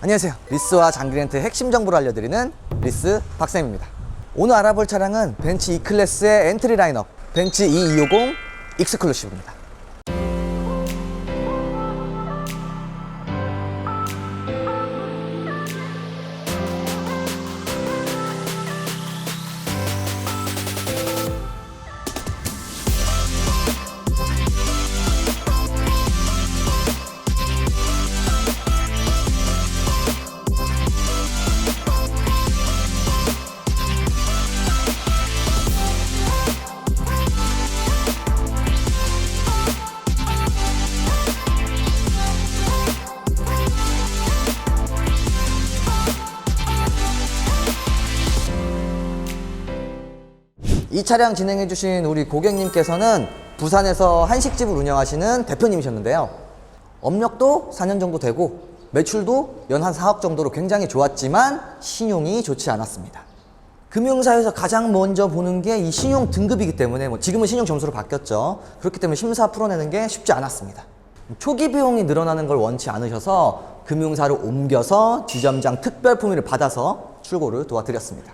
안녕하세요. 리스와 장기렌트의 핵심 정보를 알려드리는 리스 박쌤입니다. 오늘 알아볼 차량은 벤츠 E클래스의 엔트리 라인업 벤츠 E250 익스클루시브입니다. 이 차량 진행해 주신 우리 고객님께서는 부산에서 한식집을 운영하시는 대표님이셨는데요. 업력도 4년 정도 되고 매출도 연 한 4억 정도로 굉장히 좋았지만 신용이 좋지 않았습니다. 금융사에서 가장 먼저 보는 게 이 신용 등급이기 때문에 뭐 지금은 신용 점수로 바뀌었죠. 그렇기 때문에 심사 풀어내는 게 쉽지 않았습니다. 초기 비용이 늘어나는 걸 원치 않으셔서 금융사로 옮겨서 지점장 특별 품위를 받아서 출고를 도와드렸습니다.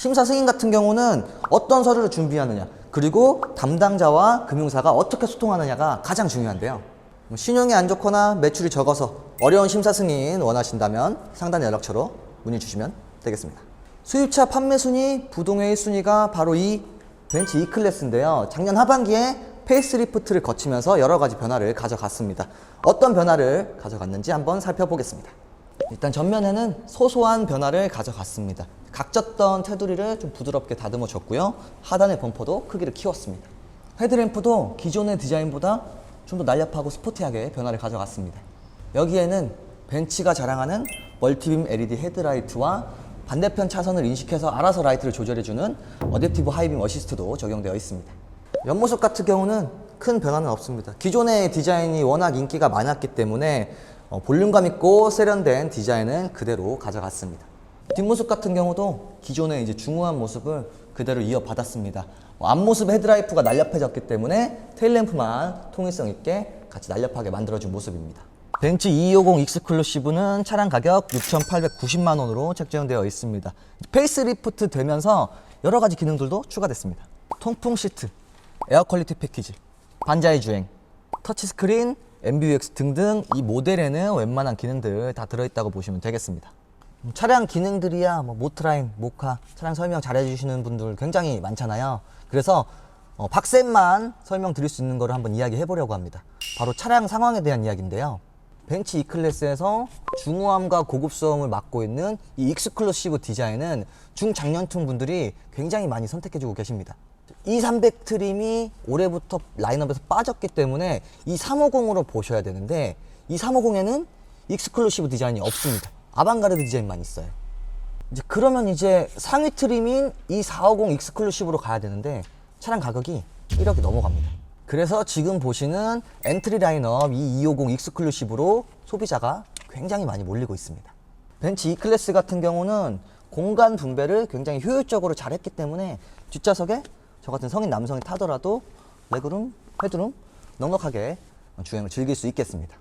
심사 승인 같은 경우는 어떤 서류를 준비하느냐 그리고 담당자와 금융사가 어떻게 소통하느냐가 가장 중요한데요. 뭐 신용이 안 좋거나 매출이 적어서 어려운 심사 승인 원하신다면 상단 연락처로 문의 주시면 되겠습니다. 수입차 판매 순위, 부동의 1순위가 바로 이 벤츠 E클래스인데요. 작년 하반기에 페이스리프트를 거치면서 여러 가지 변화를 가져갔습니다. 어떤 변화를 가져갔는지 한번 살펴보겠습니다. 일단 전면에는 소소한 변화를 가져갔습니다. 각졌던 테두리를 좀 부드럽게 다듬어 줬고요. 하단의 범퍼도 크기를 키웠습니다. 헤드램프도 기존의 디자인보다 좀 더 날렵하고 스포티하게 변화를 가져갔습니다. 여기에는 벤츠가 자랑하는 멀티빔 LED 헤드라이트와 반대편 차선을 인식해서 알아서 라이트를 조절해주는 어댑티브 하이빔 어시스트도 적용되어 있습니다. 옆모습 같은 경우는 큰 변화는 없습니다. 기존의 디자인이 워낙 인기가 많았기 때문에 어, 볼륨감 있고 세련된 디자인은 그대로 가져갔습니다. 뒷모습 같은 경우도 기존의 이제 중후한 모습을 그대로 이어받았습니다. 어, 앞모습 헤드라이프가 날렵해졌기 때문에 테일램프만 통일성 있게 같이 날렵하게 만들어준 모습입니다. 벤츠 250 익스클루시브는 차량 가격 6,890만 원으로 책정되어 있습니다. 페이스리프트 되면서 여러 가지 기능들도 추가됐습니다. 통풍 시트, 에어 퀄리티 패키지, 반자의 주행, 터치스크린, MBUX 등등 이 모델에는 웬만한 기능들 다 들어있다고 보시면 되겠습니다. 음, 차량 기능들이야 뭐 모트라인, 모카 차량 설명 잘 해주시는 분들 굉장히 많잖아요. 그래서 어, 박쌤만 설명 드릴 수 있는 거를 한번 이야기해 보려고 합니다. 바로 차량 상황에 대한 이야기인데요. 벤츠 E클래스에서 중후함과 고급스러움을 맡고 있는 이 익스클루시브 디자인은 중장년층 분들이 굉장히 많이 선택해주고 계십니다. E300 트림이 올해부터 라인업에서 빠졌기 때문에 이 350으로 보셔야 되는데 이 350에는 익스클루시브 디자인이 없습니다. 아방가르드 디자인만 있어요. 이제 그러면 이제 상위 트림인 이 450 익스클루시브로 가야 되는데 차량 가격이 1억이 넘어갑니다. 그래서 지금 보시는 엔트리 라인업 이 250 익스클루시브로 소비자가 굉장히 많이 몰리고 있습니다. 벤츠 E클래스 같은 경우는 공간 분배를 굉장히 효율적으로 잘했기 때문에 뒷좌석에 저 같은 성인 남성이 타더라도 레그룸, 헤드룸 넉넉하게 주행을 즐길 수 있겠습니다.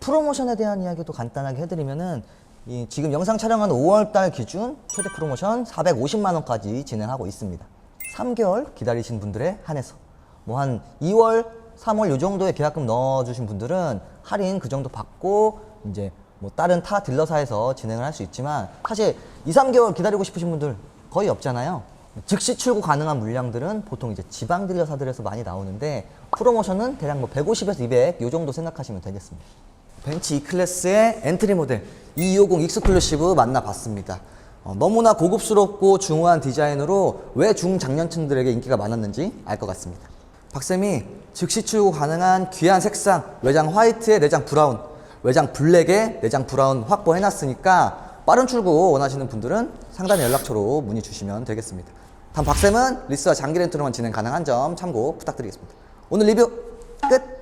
프로모션에 대한 이야기도 간단하게 해드리면은 이 지금 영상 촬영한 5월달 기준 최대 프로모션 450만 원까지 진행하고 있습니다. 3개월 기다리신 분들에 한해서 뭐 한 2월, 3월 요 정도의 계약금 넣어주신 분들은 할인 그 정도 받고 이제 뭐 다른 타 딜러사에서 진행을 할 수 있지만 사실 2, 3개월 기다리고 싶으신 분들 거의 없잖아요. 즉시 출고 가능한 물량들은 보통 이제 지방 딜러사들에서 많이 나오는데 프로모션은 대략 뭐 150에서 200 요 정도 생각하시면 되겠습니다. 벤츠 E클래스의 엔트리 모델 250 익스클루시브 만나봤습니다. 어, 너무나 고급스럽고 중후한 디자인으로 왜 중장년층들에게 인기가 많았는지 알 것 같습니다. 박쌤이 즉시 출고 가능한 귀한 색상 외장 화이트에 내장 브라운 외장 블랙에 내장 브라운 확보해놨으니까 빠른 출고 원하시는 분들은 상단의 연락처로 문의 주시면 되겠습니다. 다음 박쌤은 리스와 장기 렌트로만 진행 가능한 점 참고 부탁드리겠습니다. 오늘 리뷰 끝!